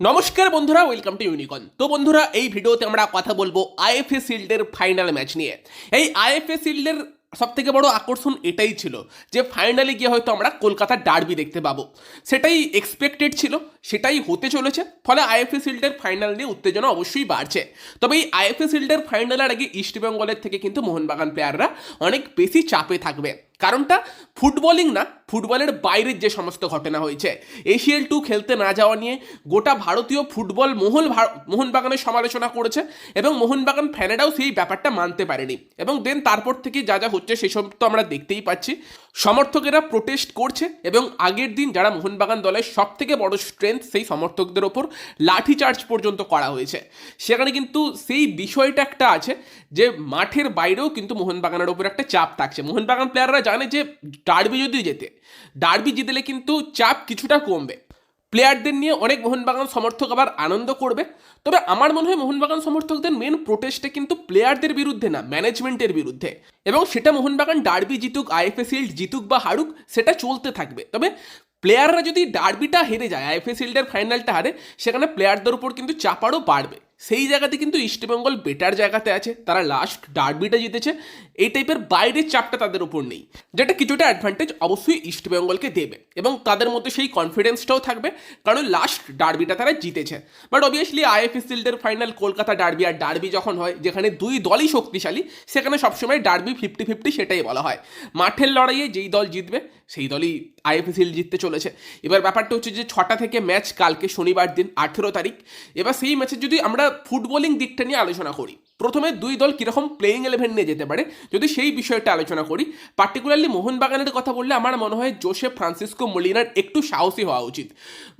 নমস্কার বন্ধুরা welcome to ইউনিকন তো বন্ধুরা, এই ভিডিওতে আমরা কথা বলব আইএফএ শিল্ডের ফাইনাল ম্যাচ নিয়ে। এই আইএফএ শিল্ডের সব থেকে বড় আকর্ষণ এটাই ছিল যে ফাইনালে গিয়ে হয়তো আমরা কলকাতার ডার্বি দেখতে পাবো। সেটাই এক্সপেক্টেড ছিল, সেটাই হতে চলেছে, ফলে আইএফএ শিল্ডের ফাইনাল নিয়ে উত্তেজনা অবশ্যই বাড়ছে। তবে এই আইএফএ শিল্ডের ফাইনালের আগে ইস্টবেঙ্গলের থেকে কিন্তু মোহনবাগান প্লেয়াররা অনেক বেশি চাপে থাকবে। কারণটা ফুটবলিং না, ফুটবলের বাইরের যে সমস্ত ঘটনা হয়েছে। এশিয়াল টু খেলতে না যাওয়া নিয়ে গোটা ভারতীয় ফুটবল মোহন ভা- মোহনবাগানের সমালোচনা করেছে এবং মোহনবাগান ফ্যানেরাও সেই ব্যাপারটা মানতে পারেনি। এবং দেন তারপর থেকে যা যা হচ্ছে সেসব তো আমরা দেখতেই পাচ্ছি। সমর্থকেরা প্রোটেস্ট করছে এবং আগের দিন যারা মোহনবাগান দলের সব থেকে বড় স্ট্রেংথ সেই সমর্থকদের ওপর লাঠিচার্জ পর্যন্ত করা হয়েছে। সেখানে কিন্তু সেই বিষয়টা একটা আছে যে মাঠের বাইরেও কিন্তু মোহনবাগানের ওপর একটা চাপ থাকছে। মোহনবাগান প্লেয়াররা জানে যে ডার্বি যদি জেতে, ডার্বি জিতলে কিন্তু চাপ কিছুটা কমবে। প্লেয়ারদের নিয়ে অনেক মোহনবাগান সমর্থক আবার আনন্দ করবে। তবে আমার মনে হয় মোহনবাগান সমর্থকদের মেন প্রোটেস্টে কিন্তু প্লেয়ারদের বিরুদ্ধে না ম্যানেজমেন্টের বিরুদ্ধে। এবং সেটা মোহনবাগান ডার্বি জিতুক, আইএফএ শিল্ড জিতুক বা হারুক, সেটা চলতে থাকবে। তবে প্লেয়াররা যদি ডার্বিটা হেরে যায়, আইএফএ শিল্ডের ফাইনালটা হারে, সেখানে প্লেয়ারদের উপর কিন্তু চাপারও বাড়বে। সেই জায়গাতে কিন্তু ইস্টবেঙ্গল বেটার জায়গাতে আছে। তারা লাস্ট ডার্বিটা জিতেছে। এই টাইপের বাইরের চাপটা তাদের উপর নেই। যেটা কিছুটা অ্যাডভান্টেজ অবশ্যই ইস্টবেঙ্গলকে দেবে। এবং তাদের মধ্যে সেই কনফিডেন্সটাও থাকবে, কারণ লাস্ট ডার্বিটা তারা জিতেছে। বাট অবভিয়াসলি আইএফএ শিল্ডের ফাইনাল কলকাতা ডার্বি আর ডার্বি যখন হয়, যেখানে দুই দলই শক্তিশালী, সেখানে সবসময় ডার্বি ফিফটি ফিফটি সেটাই বলা হয়। মাঠের লড়াইয়ে যেই দল জিতবে সেই দলই আইএফএসএল জিততে চলেছে। এবার ব্যাপারটা হচ্ছে যে ছটা থেকে ম্যাচ কালকে শনিবার দিন আঠেরো তারিখ। এবার সেই ম্যাচে যদি আমরা ফুটবলিং দিকটা নিয়ে আলোচনা করি প্রথমে দুই দল কীরকম প্লেয়িং ইলেভেন নিয়ে যেতে পারে, যদি সেই বিষয়টা আলোচনা করি পার্টিকুলারলি মোহনবাগানের কথা বললে আমার মনে হয় জোসেফ ফ্রান্সিসকো মলিনার একটু সাহসী হওয়া উচিত।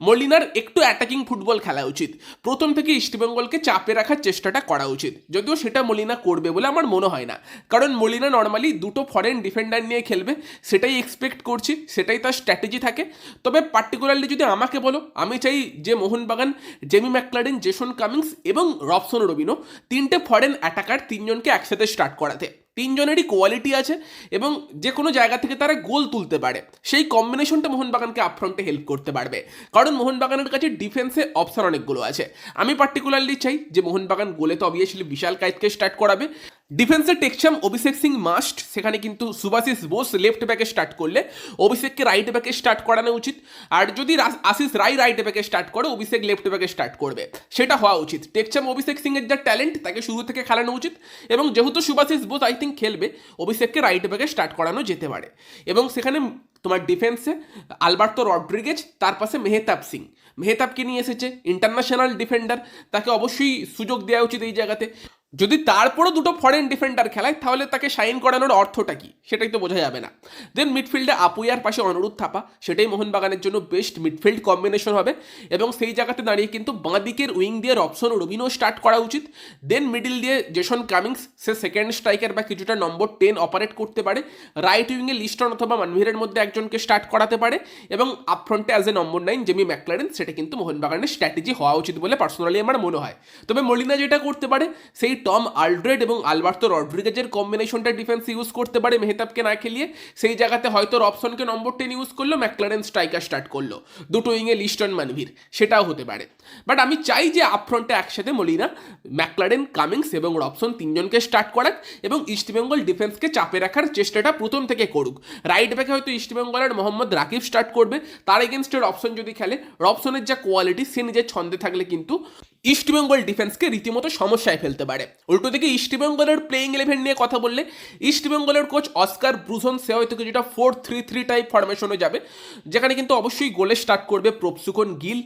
মলিনার একটু অ্যাটাকিং ফুটবল খেলা উচিত। প্রথম থেকে ইস্টবেঙ্গলকে চাপে রাখার চেষ্টাটা করা উচিত। যদিও সেটা মলিনা করবে বলে আমার মনে হয় না। কারণ মলিনা নর্মালি দুটো ফরেন ডিফেন্ডার নিয়ে খেলবে, সেটাই এক্সপেক্ট করছি, সেটাই তার স্ট্র্যাটেজি থাকে। তবে পার্টিকুলারলি যদি আমাকে বলো, আমি চাই যে Mohun Bagan Jamie McLaren Jason Cummings এবং রবসন রবিনো তিনটে ফরেন অ্যাটাকার তিনজনকে একসাথে স্টার্ট করাতে। তিনজনেরই কোয়ালিটি আছে এবং যে কোনো জায়গা থেকে তারা গোল তুলতে পারে। সেই কম্বিনেশনটা মোহনবাগানকে আপফ্রন্টে হেল্প করতে পারবে। কারণ মোহনবাগানের কাছে ডিফেন্সে অপশান অনেকগুলো আছে। আমি পার্টিকুলারলি চাই যে মোহনবাগান গোলে তো অবভিয়াসলি বিশাল কায়েতকে স্টার্ট করাবে। ডিফেন্সে টেকচাম অভিষেক সিং মাস্ট সেখানে কিন্তু সুভাশিস বোস লেফট ব্যাকে স্টার্ট করলে। অভিষেককে রাইট ব্যাকে স্টার্ট করানো উচিত। আর যদি আশিস রাই রাইট ব্যাকে স্টার্ট করে অভিষেক লেফট ব্যাকে স্টার্ট করবে। সেটা হওয়া উচিত। টেকচাম অভিষেক সিং এর যা ট্যালেন্ট তাকে শুরু থেকে খেলানো উচিত। এবং যেহেতু সুভাশিস বোস আই থিঙ্ক খেলবে অভিষেককে রাইট ব্যাকে স্টার্ট করানো যেতে পারে। এবং সেখানে তোমার ডিফেন্সে আলবার্তো রড্রিগেজ তার পাশে মেহতাব সিং মেহতাবকে নিয়ে এসেছে ইন্টারন্যাশনাল ডিফেন্ডার তাকে অবশ্যই সুযোগ দেওয়া উচিত এই জায়গাতে। যদি তারপরও দুটো ফরেন ডিফেন্ডার খেলায়, তাহলে তাকে সাইন করানোর অর্থটা কি? সেটাই তো বোঝা যাবে না। দেন মিডফিল্ডে আপুইয়ার পাশে অনুরোধ থাপা। সেটাই মোহনবাগানের জন্য বেস্ট মিডফিল্ড কম্বিনেশন হবে। এবং সেই জায়গাতে দাঁড়িয়ে কিন্তু বাঁ দিকের উইং দিয়ে রবসন রবিনো স্টার্ট করা উচিত। দেন মিডিল দিয়ে জেসন কামিংস, সে সেকেন্ড স্ট্রাইকার বা কিছুটা নম্বর টেন অপারেট করতে পারে। রাইট উইংয়ে লিস্টন অথবা মানভীরের মধ্যে একজনকে স্টার্ট করাতে পারে। এবং up আপফ্রন্টে as a number nine Jamie Maclaren সেটা কিন্তু মোহনবাগানের স্ট্র্যাটেজি হওয়া উচিত বলে পার্সোনালি আমার মনে হয়। তবে মলিনা যেটা করতে পারে, সেই টম আলড্রেড এবং আলবার্তো রড্রিগেজের কম্বিনেশনটা ডিফেন্স ইউজ করতে পারে মেহতাবকে না খেলিয়ে, সেই জায়গাতে হয়তো রবসনকে নম্বর টেন ইউজ করল, ম্যাকলারেন স্ট্রাইকার স্টার্ট করল। দুটো উইংয়ে লিস্টন মানভীর, সেটাও হতে পারে। বাট আমি চাই যে আপফ্রন্টে একসাথে মলিনা, ম্যাকলারেন, কামিংস এবং রবসন তিনজনকে স্টার্ট করাক এবং ইস্টবেঙ্গল ডিফেন্সকে চাপে রাখার চেষ্টাটা প্রথম থেকে করুক। রাইট ব্যাকে হয়তো ইস্টবেঙ্গলের মোহাম্মদ রাকিব স্টার্ট করবে, তার এগেনস্টের রবসন যদি খেলে, রবসনের যা কোয়ালিটি সে নিজের ছন্দে থাকলে কিন্তু ইস্টবেঙ্গল ডিফেন্সকে রীতিমতো সমস্যায় ফেলতে পারে। উল্টো দিকে ইস্টবেঙ্গলের প্লেইং ইলেভেন নিয়ে কথা বললে ইস্টবেঙ্গলের কোচ অস্কার ব্রুজন সে হয়তো কিছুটা ফোর থ্রি থ্রি টাইপ ফরমেশনে যাবে, যেখানে কিন্তু অবশ্যই গোলে স্টার্ট করবে প্রপসুকন গিল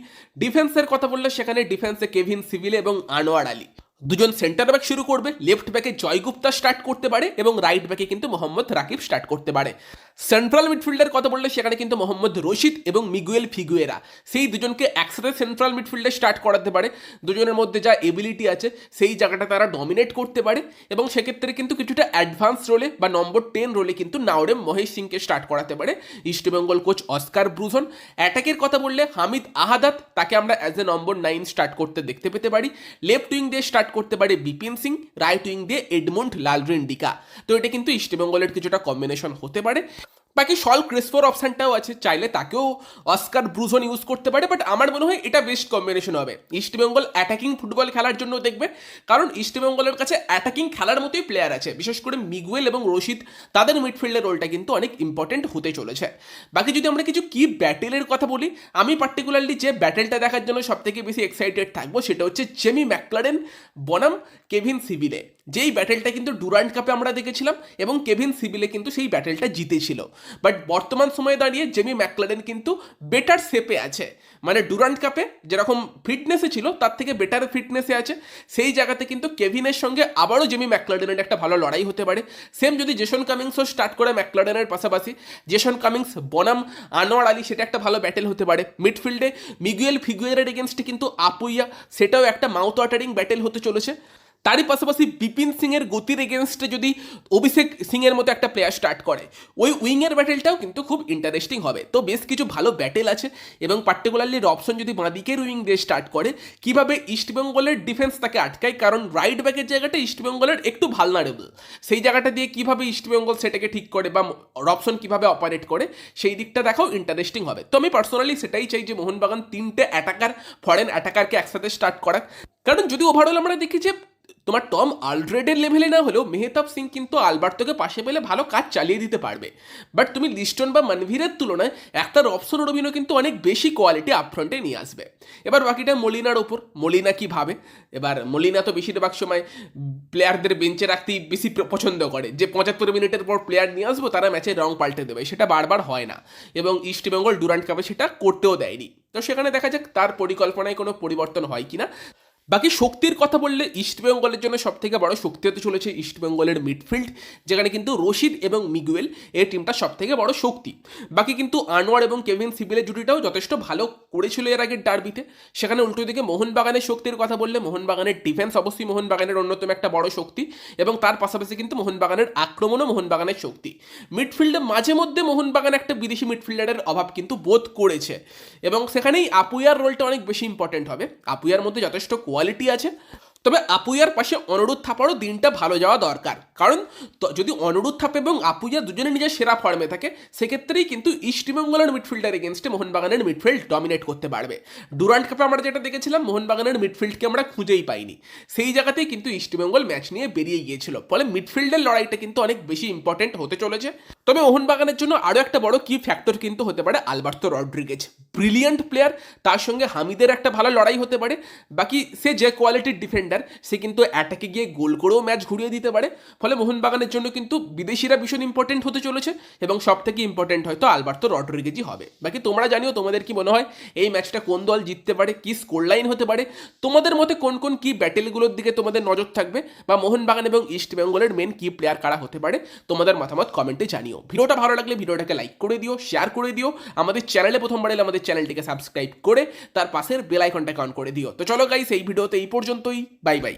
ডিফেন্সের কথা বললে সেখানে ডিফেন্সে কেভিন সিভিল এবং আনোয়ার আলী দুজন সেন্টার ব্যাক শুরু করবে লেফট ব্যাকে জয়গুপ্তা স্টার্ট করতে পারে এবং রাইট ব্যাকে কিন্তু মোহাম্মদ রাকিব স্টার্ট করতে পারে। সেন্ট্রাল মিডফিল্ডের কথা বললে সেখানে কিন্তু মোহাম্মদ রশিদ এবং মিগুয়েল ফিগুয়েরা। সেই দুজনকে একসাথে সেন্ট্রাল মিডফিল্ডে স্টার্ট করাতে পারে। দুজনের মধ্যে যা এবিলিটি আছে, সেই জায়গাটা তারা ডমিনেট করতে পারে এবং সেক্ষেত্রে কিন্তু কিছুটা অ্যাডভান্স রোলে বা নম্বর টেন রোলে কিন্তু নাওরেম মহেশ সিংকে স্টার্ট করাতে পারে। ইস্টবেঙ্গল কোচ অস্কার ব্রুজন অ্যাটাকের কথা বললে হামিদ আহাদাত, তাকে আমরা as a number nine start করতে দেখতে পেতে পারি। লেফট উইং দিয়ে স্টার্ট করতে পারে বিপিন সিং রাইট উইং দিয়ে এডমন্ড লালরিন ডিকা তো এটা কিন্তু ইস্টবেঙ্গলের কিছুটা কম্বিনেশন হতে পারে। বাকি সল ক্রিসফোর অপশানটাও আছে, চাইলে তাকেও অস্কার ব্রুজন ইউজ করতে পারে বাট আমার মনে হয় এটা বেস্ট কম্বিনেশন হবে। ইস্টবেঙ্গল অ্যাটাকিং ফুটবল খেলার জন্য দেখবে, কারণ ইস্টবেঙ্গলের কাছে অ্যাটাকিং খেলার মতোই প্লেয়ার আছে, বিশেষ করে মিগুয়েল এবং রশিদ তাদের মিডফিল্ডের রোলটা কিন্তু অনেক ইম্পর্টেন্ট হতে চলেছে। বাকি যদি আমরা কিছু কি ব্যাটেলের কথা বলি, আমি পার্টিকুলারলি যে ব্যাটেলটা দেখার জন্য সবথেকে বেশি এক্সাইটেড থাকব, সেটা হচ্ছে জেমি ম্যাকলারেন বনাম কেভিন সিবিলে যেই ব্যাটেলটা কিন্তু ডুরান্ট কাপে আমরা দেখেছিলাম এবং কেভিন সিবিলে কিন্তু সেই ব্যাটেলটা জিতেছিল। বাট বর্তমান সময়ে দাঁড়িয়ে জেমি ম্যাকলারেন কিন্তু বেটার শেপে আছে। মানে ডুরান্ট কাপে যেরকম ফিটনেসে ছিল, তার থেকে বেটার ফিটনেসে আছে। সেই জায়গাতে কিন্তু কেভিনের সঙ্গে আবারও জেমি ম্যাকলারেনের একটা ভালো লড়াই হতে পারে। সেম যদি জেসন কামিংসও স্টার্ট করে ম্যাকলারেনের পাশাপাশি জেসন কামিংস বনাম, আনোয়ার আলী সেটা একটা ভালো ব্যাটেল হতে পারে। মিডফিল্ডে মিগুয়েল ফিগুয়েরের এগেনস্টে কিন্তু আপুইয়া সেটাও একটা মাউথ ওয়াটারিং ব্যাটেল হতে চলেছে। তারই পাশাপাশি বিপিন সিংয়ের গতির এগেনস্টে যদি অভিষেক সিংয়ের মতো একটা প্লেয়ার স্টার্ট করে, ওই উইংয়ের ব্যাটেলটাও কিন্তু খুব ইন্টারেস্টিং হবে। তো বেশ কিছু ভালো ব্যাটেল আছে এবং পার্টিকুলারলি রবসন যদি বাঁদিকের উইং দিয়ে স্টার্ট করে, কীভাবে ইস্টবেঙ্গলের ডিফেন্স তাকে আটকায়? কারণ রাইট ব্যাকের জায়গাটা ইস্টবেঙ্গলের একটু ভালনারেবল সেই জায়গাটা দিয়ে কীভাবে ইস্টবেঙ্গল সেটাকে ঠিক করে বা রবসন কীভাবে অপারেট করে, সেই দিকটা দেখাও ইন্টারেস্টিং হবে। তো আমি পার্সোনালি সেটাই চাই যে মোহনবাগান তিনটে অ্যাটাকার ফরেন অ্যাটাকারকে একসাথে স্টার্ট করাক। কারণ যদি ওভারঅল আমরা দেখি যে তোমার টম আলড্রেডের লেভেলে না হলেও মেহতাব সিং কিন্তু আলবার্তোকে পাশে পেলে ভালো কাজ চালিয়ে দিতে পারবে। বাট তুমি লিস্টন বা মানভীরের তুলনায় একটা রবসন রবিনও কিন্তু অনেক বেশি কোয়ালিটি আপফ্রন্টে নিয়ে আসবে। এবার বাকিটা মলিনার ওপর। মলিনা কি ভাবে? এবার মলিনা তো বেশিরভাগ সময় প্লেয়ারদের বেঞ্চে রাখতেই বেশি পছন্দ করে। যে পঁচাত্তর মিনিটের পর প্লেয়ার নিয়ে আসব, তারা ম্যাচের রং পাল্টে দেবে। সেটা বারবার হয় না। এবং ইস্টবেঙ্গল ডুরান্ট কাপে সেটা করতেও দেয়নি। তো সেখানে দেখা যাক তার পরিকল্পনায় কোনো পরিবর্তন হয় কিনা। বাকি শক্তির কথা বললে ইস্টবেঙ্গলের জন্য সব থেকে বড় শক্তি হতে চলেছে ইস্টবেঙ্গলের মিডফিল্ড যেখানে কিন্তু রশিদ এবং মিগুয়েল এই টিমটা সব থেকে বড় শক্তি। বাকি কিন্তু আনোয়ার এবং কেভিন সিবিলের জুটিটাও যথেষ্ট ভালো করেছিল এর আগের ডার্বিতে সেখানে উল্টো দিকে মোহনবাগানের শক্তির কথা বললে মোহনবাগানের ডিফেন্স অবশ্যই মোহনবাগানের অন্যতম একটা বড় শক্তি এবং তার পাশাপাশি কিন্তু মোহনবাগানের আক্রমণও মোহনবাগানের শক্তি। মিডফিল্ডে মাঝে মধ্যে মোহনবাগান একটা বিদেশি মিডফিল্ডারের অভাব কিন্তু বোধ করেছে এবং সেখানেই আপুয়ার রোলটা অনেক বেশি ইম্পর্টেন্ট হবে। আপুয়ার মধ্যে যথেষ্ট কোয়ালিটি আছে, তবে আপুইয়ার পাশে অনুরোধ থাপারও দিনটা ভালো যাওয়া দরকার। কারণ যদি অনুরোধ থাপ এবং আপুইয়া দুজনে নিজের সেরা ফর্মে থাকে, সেক্ষেত্রেই কিন্তু ইস্টবেঙ্গলের মিডফিল্ডার এগেনস্টে মোহনবাগানের মিডফিল্ড ডমিনেট করতে পারবে। ডুরান্ট কাপে আমরা যেটা দেখেছিলাম মোহনবাগানের মিডফিল্ডকে আমরা খুঁজেই পাইনি। সেই জায়গাতেই কিন্তু ইস্টবেঙ্গল ম্যাচ নিয়ে বেরিয়ে গিয়েছিল। ফলে মিডফিল্ডের লড়াইটা কিন্তু অনেক বেশি ইম্পর্টেন্ট হতে চলেছে। তবে মোহনবাগানের জন্য আরও একটা বড় কি ফ্যাক্টর কিন্তু হতে পারে আলবার্তো রড্রিগেজ। ব্রিলিয়ান্ট প্লেয়ার তার সঙ্গে হামিদের একটা ভালো লড়াই হতে পারে। বাকি সে যে কোয়ালিটির ডিফেন্ডার সে কিন্তু অ্যাটাকে গিয়ে গোল করেও ম্যাচ ঘুরিয়ে দিতে পারে। ফলে মোহনবাগানের জন্য কিন্তু বিদেশিরা ভীষণ ইম্পর্টেন্ট হতে চলেছে এবং সব থেকে ইম্পর্টেন্ট হয়তো আলবার্তো রড্রিগেজই হবে। বাকি তোমরা জানিও তোমাদের কি মনে হয়, এই ম্যাচটা কোন দল জিততে পারে, কি স্কোর লাইন হতে পারে? তোমাদের মতে কোন কোন কি ব্যাটেলগুলোর দিকে তোমাদের নজর থাকবে? বা মোহনবাগান এবং ইস্ট বেঙ্গলের মেন কি প্লেয়ার কারা হতে পারে? তোমাদের মতামত কমেন্টে জানিও। ভিডিওটা ভালো লাগলে ভিডিওটাকে লাইক করে দিও শেয়ার করে দিও, আমাদের চ্যানেলে প্রথমবার এলে আমাদের চ্যানেলটিকে সাবস্ক্রাইব করে তার পাশের বেল আইকনটাকে অন করে দিও। তো চলো গাইস এই ভিডিওতে এই পর্যন্তই বাই বাই